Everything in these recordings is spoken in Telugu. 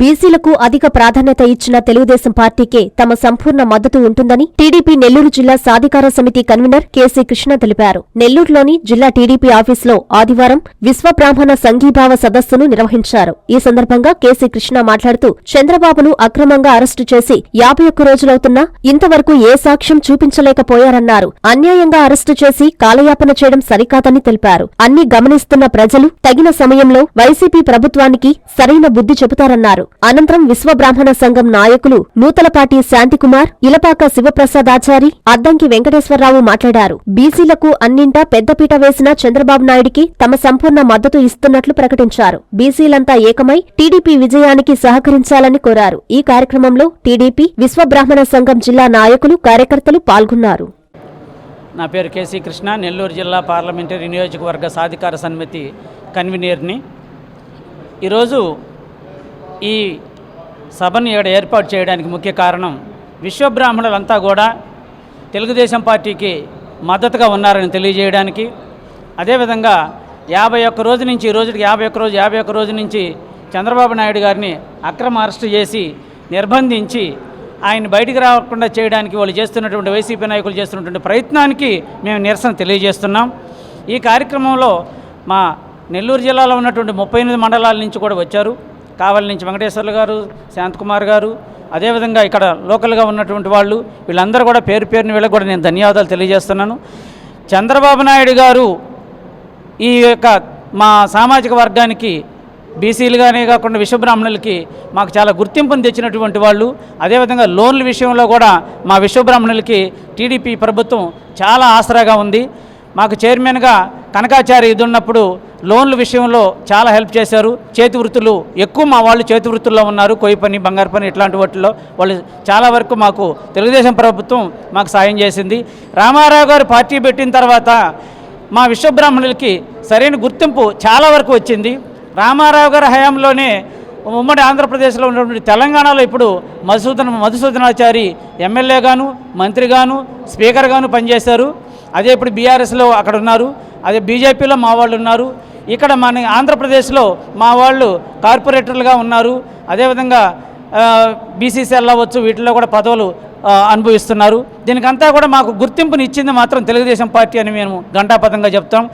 బీసీలకు అధిక ప్రాధాన్యత ఇచ్చిన తెలుగుదేశం పార్టీకే తమ సంపూర్ణ మద్దతు ఉంటుందని టీడీపీ నెల్లూరు జిల్లా సాధికార సమితి కన్వీనర్ కేసీ కృష్ణ తెలిపారు. నెల్లూరులోని జిల్లా టీడీపీ ఆఫీసులో ఆదివారం విశ్వబ్రాహ్మణ సంఘీభావ సదస్సును నిర్వహించారు. ఈ సందర్భంగా కేసీ కృష్ణ మాట్లాడుతూ చంద్రబాబును అక్రమంగా అరెస్టు చేసి యాభై ఒక్క రోజులవుతున్నా ఇంతవరకు ఏ సాక్ష్యం చూపించలేకపోయారన్నారు. అన్యాయంగా అరెస్టు చేసి కాలయాపన చేయడం సరికాదని తెలిపారు. అన్ని గమనిస్తున్న ప్రజలు తగిన సమయంలో వైసీపీ ప్రభుత్వానికి సరైన బుద్ధి చెబుతారన్నారు. అనంతరం విశ్వబ్రాహ్మణ సంఘం నాయకులు నూతలపాటి శాంతికుమార్ ఇలపాక శివప్రసాదాచారి అద్దంకి వెంకటేశ్వరరావు మాట్లాడారు. బీసీలకు అన్నింటా పెద్దపీట వేసిన చంద్రబాబు నాయుడికి తమ సంపూర్ణ మద్దతు ఇస్తున్నట్లు ప్రకటించారు. బీసీలంతా ఏకమై టీడీపీ విజయానికి సహకరించాలని కోరారు. ఈ కార్యక్రమంలో టీడీపీ విశ్వబ్రాహ్మణ సంఘం జిల్లా నాయకులు కార్యకర్తలు పాల్గొన్నారు. నా పేరు కేసీ కృష్ణ నెల్లూరు జిల్లా పార్లమెంటరీ నియోజకవర్గ సాధికార సమితి కన్వీనర్ని. ఈరోజు ఈ సభను ఇక్కడ ఏర్పాటు చేయడానికి ముఖ్య కారణం విశ్వబ్రాహ్మణులంతా కూడా తెలుగుదేశం పార్టీకి మద్దతుగా ఉన్నారని తెలియజేయడానికి. అదేవిధంగా యాభై ఒక్క రోజు నుంచి ఈ రోజుకి యాభై ఒక్క రోజు యాభై ఒక్క రోజు నుంచి చంద్రబాబు నాయుడు గారిని అక్రమ అరెస్టు చేసి నిర్బంధించి ఆయన బయటికి రాకుండా చేయడానికి వాళ్ళు చేస్తున్నటువంటి వైసీపీ నాయకులు చేస్తున్నటువంటి ప్రయత్నానికి మేము నిరసన తెలియజేస్తున్నాం. ఈ కార్యక్రమంలో మా నెల్లూరు జిల్లాలో ఉన్నటువంటి ముప్పై ఎనిమిది మండలాల నుంచి కూడా వచ్చారు. కావలి నుంచి వెంకటేశ్వర్లు గారు శాంతకుమార్ గారు అదేవిధంగా ఇక్కడ లోకల్గా ఉన్నటువంటి వాళ్ళు వీళ్ళందరూ కూడా పేరు పేరుని వీళ్ళకి కూడా నేను ధన్యవాదాలు తెలియజేస్తున్నాను. చంద్రబాబు నాయుడు గారు ఈ యొక్క మా సామాజిక వర్గానికి బీసీలుగానే కాకుండా విశ్వబ్రాహ్మణులకి మాకు చాలా గుర్తింపును తెచ్చినటువంటి వాళ్ళు అదేవిధంగా లోన్ల విషయంలో కూడా మా విశ్వబ్రాహ్మణులకి టీడీపీ ప్రభుత్వం చాలా ఆసరాగా ఉంది. మాకు చైర్మన్గా కనకాచారి ఇది ఉన్నప్పుడు లోన్ల విషయంలో చాలా హెల్ప్ చేశారు. చేతి వృత్తులు ఎక్కువ మా వాళ్ళు చేతి వృత్తుల్లో ఉన్నారు. కొయ్యి పని బంగారు పని ఇట్లాంటి వాటిల్లో వాళ్ళు చాలా వరకు మాకు తెలుగుదేశం ప్రభుత్వం మాకు సాయం చేసింది. రామారావు గారు పార్టీ పెట్టిన తర్వాత మా విశ్వబ్రాహ్మణులకి సరైన గుర్తింపు చాలా వరకు వచ్చింది. రామారావు గారి హయాంలోనే ఉమ్మడి ఆంధ్రప్రదేశ్లో ఉన్నటువంటి తెలంగాణలో ఇప్పుడు మధుసూదన మధుసూదనాచారి ఎమ్మెల్యేగాను మంత్రిగాను స్పీకర్గాను పనిచేశారు. అదే ఇప్పుడు బీఆర్ఎస్లో అక్కడ ఉన్నారు అదే బీజేపీలో మా వాళ్ళు ఉన్నారు ఇక్కడ మన ఆంధ్రప్రదేశ్లో మా వాళ్ళు కార్పొరేటర్లుగా ఉన్నారు అదేవిధంగా బీసీసీఎల్ అవ్వచ్చు వీటిలో కూడా పదవులు అనుభవిస్తున్నారు. దీనికంతా కూడా మాకు గుర్తింపుని ఇచ్చింది మాత్రం తెలుగుదేశం పార్టీ అని మేము ఘంటాపథంగా చెప్తాం.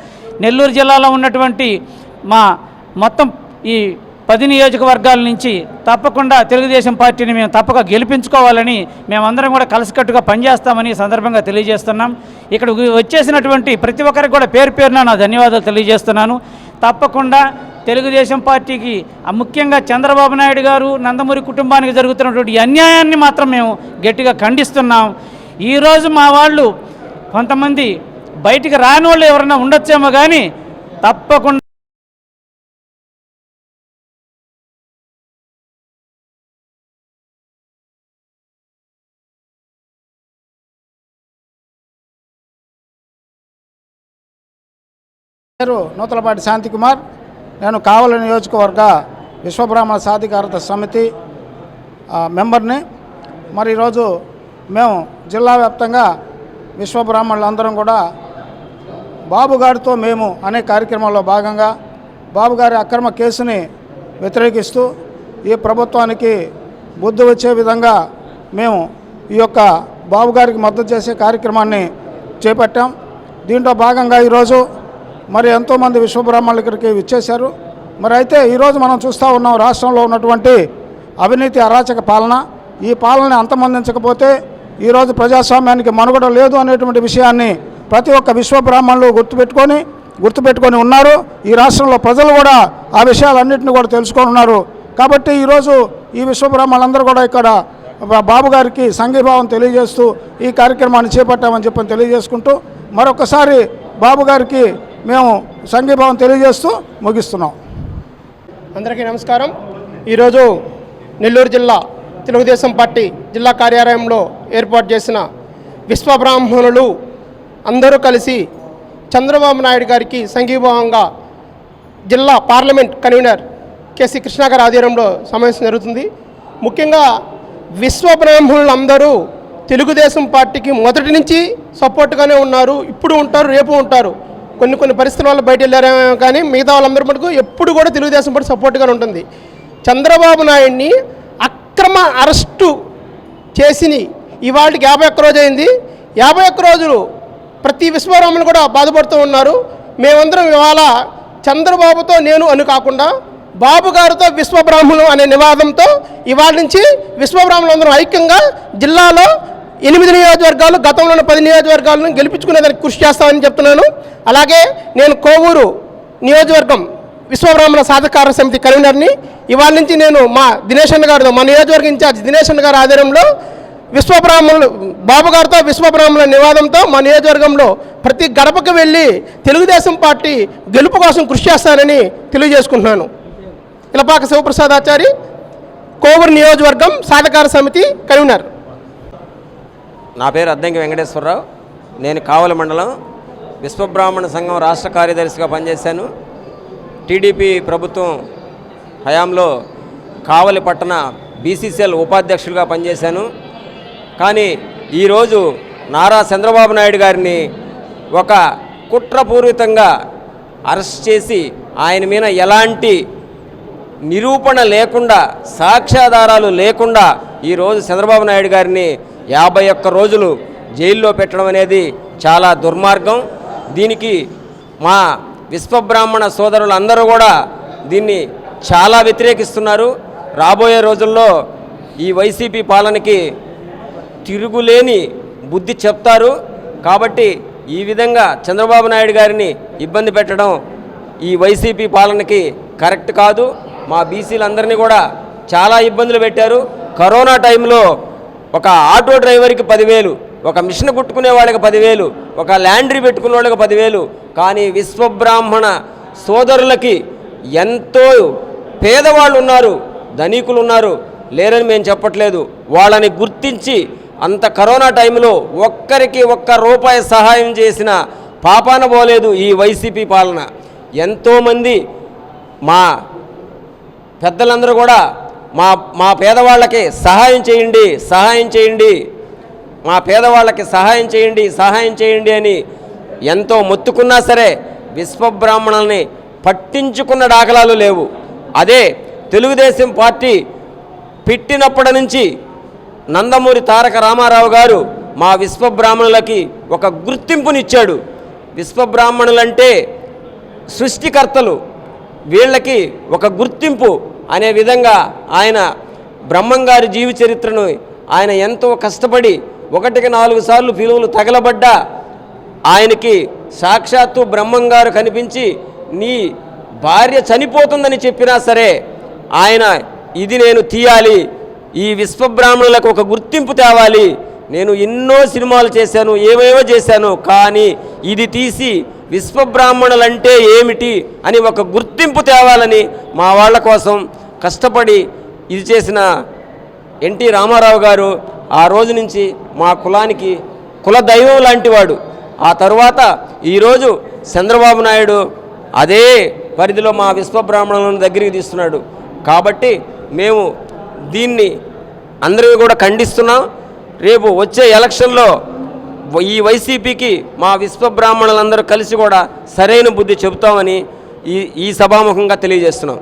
నెల్లూరు జిల్లాలో ఉన్నటువంటి మా మొత్తం ఈ పది నియోజకవర్గాల నుంచి తప్పకుండా తెలుగుదేశం పార్టీని మేము తప్పక గెలిపించుకోవాలని మేమందరం కూడా కలిసికట్టుగా పనిచేస్తామని సందర్భంగా తెలియజేస్తున్నాం. ఇక్కడ వచ్చేసినటువంటి ప్రతి ఒక్కరికి కూడా పేరు పేరున నా ధన్యవాదాలు తెలియజేస్తున్నాను. తప్పకుండా తెలుగుదేశం పార్టీకి ముఖ్యంగా చంద్రబాబు నాయుడు గారు నందమూరి కుటుంబానికి జరుగుతున్నటువంటి అన్యాయాన్ని మాత్రం మేము గట్టిగా ఖండిస్తున్నాం. ఈరోజు మా వాళ్ళు కొంతమంది బయటికి రాని వాళ్ళు ఎవరైనా ఉండొచ్చేమో కానీ తప్పకుండా పేరు నూతలపాటి శాంతికుమార్ నేను కావలి నియోజకవర్గ విశ్వబ్రాహ్మణ సాధికారత సమితి మెంబర్ని. మరి ఈరోజు మేము జిల్లా వ్యాప్తంగా విశ్వబ్రాహ్మణులందరం కూడా బాబుగారితో మేము అనే కార్యక్రమంలో భాగంగా బాబుగారి అక్రమ కేసుని వ్యతిరేకిస్తూ ఈ ప్రభుత్వానికి బుద్ధి వచ్చే విధంగా మేము ఈ యొక్క బాబుగారికి మద్దతు చేసే కార్యక్రమాన్ని చేపట్టాం. దీంట్లో భాగంగా ఈరోజు మరి ఎంతోమంది విశ్వబ్రాహ్మణులు ఇక్కడికి విచ్చేశారు. మరి అయితే ఈరోజు మనం చూస్తూ ఉన్నాం రాష్ట్రంలో ఉన్నటువంటి అవినీతి అరాచక పాలన. ఈ పాలనని అంతమందించకపోతే ఈరోజు ప్రజాస్వామ్యానికి మనుగడ లేదు అనేటువంటి విషయాన్ని ప్రతి ఒక్క విశ్వబ్రాహ్మణులు గుర్తుపెట్టుకొని గుర్తుపెట్టుకొని ఉన్నారు. ఈ రాష్ట్రంలో ప్రజలు కూడా ఆ విషయాలన్నింటినీ కూడా తెలుసుకొని ఉన్నారు. కాబట్టి ఈరోజు ఈ విశ్వబ్రాహ్మణులందరూ కూడా ఇక్కడ బాబు గారికి సంఘీభావం తెలియజేస్తూ ఈ కార్యక్రమాన్ని చేపట్టామని చెప్పని తెలియజేసుకుంటూ మరొకసారి బాబు గారికి మేము సంఘీభావం తెలియజేస్తూ ముగిస్తున్నాం. అందరికీ నమస్కారం. ఈరోజు నెల్లూరు జిల్లా తెలుగుదేశం పార్టీ జిల్లా కార్యాలయంలో ఏర్పాటు చేసిన విశ్వబ్రాహ్మణులు అందరూ కలిసి చంద్రబాబు నాయుడు గారికి సంఘీభావంగా జిల్లా పార్లమెంట్ కన్వీనర్ కేసీ కృష్ణ గారి ఆధ్వర్యంలో సమావేశం జరుగుతుంది. ముఖ్యంగా విశ్వబ్రాహ్మణులు అందరూ తెలుగుదేశం పార్టీకి మొదటి నుంచి సపోర్ట్గానే ఉన్నారు ఇప్పుడు ఉంటారు రేపు ఉంటారు. కొన్ని కొన్ని పరిస్థితుల వల్ల బయట వెళ్ళారేమో కానీ మిగతా వాళ్ళందరూ మటుకు ఎప్పుడు కూడా తెలుగుదేశం పార్టీ సపోర్ట్గా ఉంటుంది. చంద్రబాబు నాయుడిని అక్రమ అరెస్టు చేసి ఇవాళకి యాభై ఒక్క రోజు అయింది. యాభై ఒక్క రోజులు ప్రతి విశ్వరాములు కూడా బాధపడుతూ ఉన్నారు. మేమందరం ఇవాళ చంద్రబాబుతో నేను అని కాకుండా బాబు గారితో విశ్వబ్రాహ్మణులు అనే నివాదంతో ఇవాళ నుంచి విశ్వబ్రాహ్మణులు అందరం ఐక్యంగా జిల్లాలో ఎనిమిది నియోజకవర్గాలు గతంలో ఉన్న పది నియోజకవర్గాలను గెలిపించుకునేదానికి కృషి చేస్తామని చెప్తున్నాను. అలాగే నేను కోవూరు నియోజకవర్గం విశ్వబ్రాహ్మణ సాధకార సమితి కన్వీనర్ని. ఇవాళ నుంచి నేను మా దినేష్ అన్న గారు మా నియోజకవర్గ ఇన్ఛార్జ్ దినేష్ అన్న గారి ఆధ్వర్యంలో విశ్వబ్రాహ్మణులు బాబు గారితో విశ్వబ్రాహ్మణుల నివాదంతో మా నియోజకవర్గంలో ప్రతి గడపకు వెళ్ళి తెలుగుదేశం పార్టీ గెలుపు కోసం కృషి చేస్తానని తెలియజేసుకుంటున్నాను. ఇలపాక శివప్రసాదాచారి కోవూరు నియోజకవర్గం సాధకార సమితి కన్వీనర్. నా పేరు అద్దంకి వెంకటేశ్వరరావు. నేను కావలి మండలం విశ్వబ్రాహ్మణ సంఘం రాష్ట్ర కార్యదర్శిగా పనిచేశాను. టీడీపీ ప్రభుత్వం హయాంలో కావలి పట్టణ బీసీసీఎల్ ఉపాధ్యక్షుడిగా పనిచేశాను. కానీ ఈరోజు నారా చంద్రబాబు నాయుడు గారిని ఒక కుట్రపూరితంగా అరెస్ట్ చేసి ఆయన మీద ఎలాంటి నిరూపణ లేకుండా సాక్ష్యాధారాలు లేకుండా ఈరోజు చంద్రబాబు నాయుడు గారిని యాభై ఒక్క రోజులు జైల్లో పెట్టడం అనేది చాలా దుర్మార్గం. దీనికి మా విశ్వబ్రాహ్మణ సోదరులు అందరూ కూడా దీన్ని చాలా వ్యతిరేకిస్తున్నారు. రాబోయే రోజుల్లో ఈ వైసీపీ పాలనకి తిరుగులేని బుద్ధి చెప్తారు. కాబట్టి ఈ విధంగా చంద్రబాబు నాయుడు గారిని ఇబ్బంది పెట్టడం ఈ వైసీపీ పాలనకి కరెక్ట్ కాదు. మా బీసీలందరినీ కూడా చాలా ఇబ్బందులు పెట్టారు. కరోనా టైంలో ఒక ఆటో డ్రైవర్కి పదివేలు ఒక మిషన్ కుట్టుకునే వాళ్ళకి పదివేలు ఒక ల్యాండ్రీ పెట్టుకునే వాళ్ళకి పదివేలు. కానీ విశ్వబ్రాహ్మణ సోదరులకి ఎంతో పేదవాళ్ళు ఉన్నారు ధనికులు ఉన్నారు లేరని మేము చెప్పట్లేదు. వాళ్ళని గుర్తించి అంత కరోనా టైంలో ఒక్కరికి ఒక్క రూపాయి సహాయం చేసిన పాపాన పోలేదు ఈ వైసీపీ పాలన. ఎంతోమంది మా పెద్దలందరూ కూడా మా మా పేదవాళ్ళకి సహాయం చేయండి సహాయం చేయండి. మా పేదవాళ్ళకి సహాయం చేయండి సహాయం చేయండి అని ఎంతో మొత్తుకున్నా సరే విశ్వబ్రాహ్మణుల్ని పట్టించుకున్న దాఖలాలు లేవు. అదే తెలుగుదేశం పార్టీ పెట్టినప్పటి నుంచి నందమూరి తారక రామారావు గారు మా విశ్వబ్రాహ్మణులకి ఒక గుర్తింపునిచ్చాడు. విశ్వబ్రాహ్మణులంటే సృష్టికర్తలు. వీళ్ళకి ఒక గుర్తింపు అనే విధంగా ఆయన బ్రహ్మంగారి జీవి చరిత్రను ఆయన ఎంతో కష్టపడి ఒకటికి నాలుగు సార్లు పిలువలు తగలబడ్డా ఆయనకి సాక్షాత్తు బ్రహ్మంగారు కనిపించి నీ భార్య చనిపోతుందని చెప్పినా సరే ఆయన ఇది నేను తీయాలి ఈ విశ్వబ్రాహ్మణులకు ఒక గుర్తింపు తేవాలి నేను ఎన్నో సినిమాలు చేశాను ఏవేవో చేశాను కానీ ఇది తీసి విశ్వబ్రాహ్మణులంటే ఏమిటి అని ఒక గుర్తింపు తేవాలని మా వాళ్ళ కోసం కష్టపడి ఇది చేసిన ఎన్టీ రామారావు గారు ఆ రోజు నుంచి మా కులానికి కుల దైవం లాంటివాడు ఆ తరువాత ఈరోజు చంద్రబాబు నాయుడు అదే పరిధిలో మా విశ్వబ్రాహ్మణులను దగ్గరికి తీస్తున్నాడు. కాబట్టి మేము దీన్ని అందరివి కూడా ఖండిస్తున్నాం. రేపు వచ్చే ఎలక్షన్లో ఈ వైసీపీకి మా విశ్వబ్రాహ్మణులందరూ కలిసి కూడా సరైన బుద్ధి చెబుతామని ఈ ఈ సభాముఖంగా తెలియజేస్తున్నాం.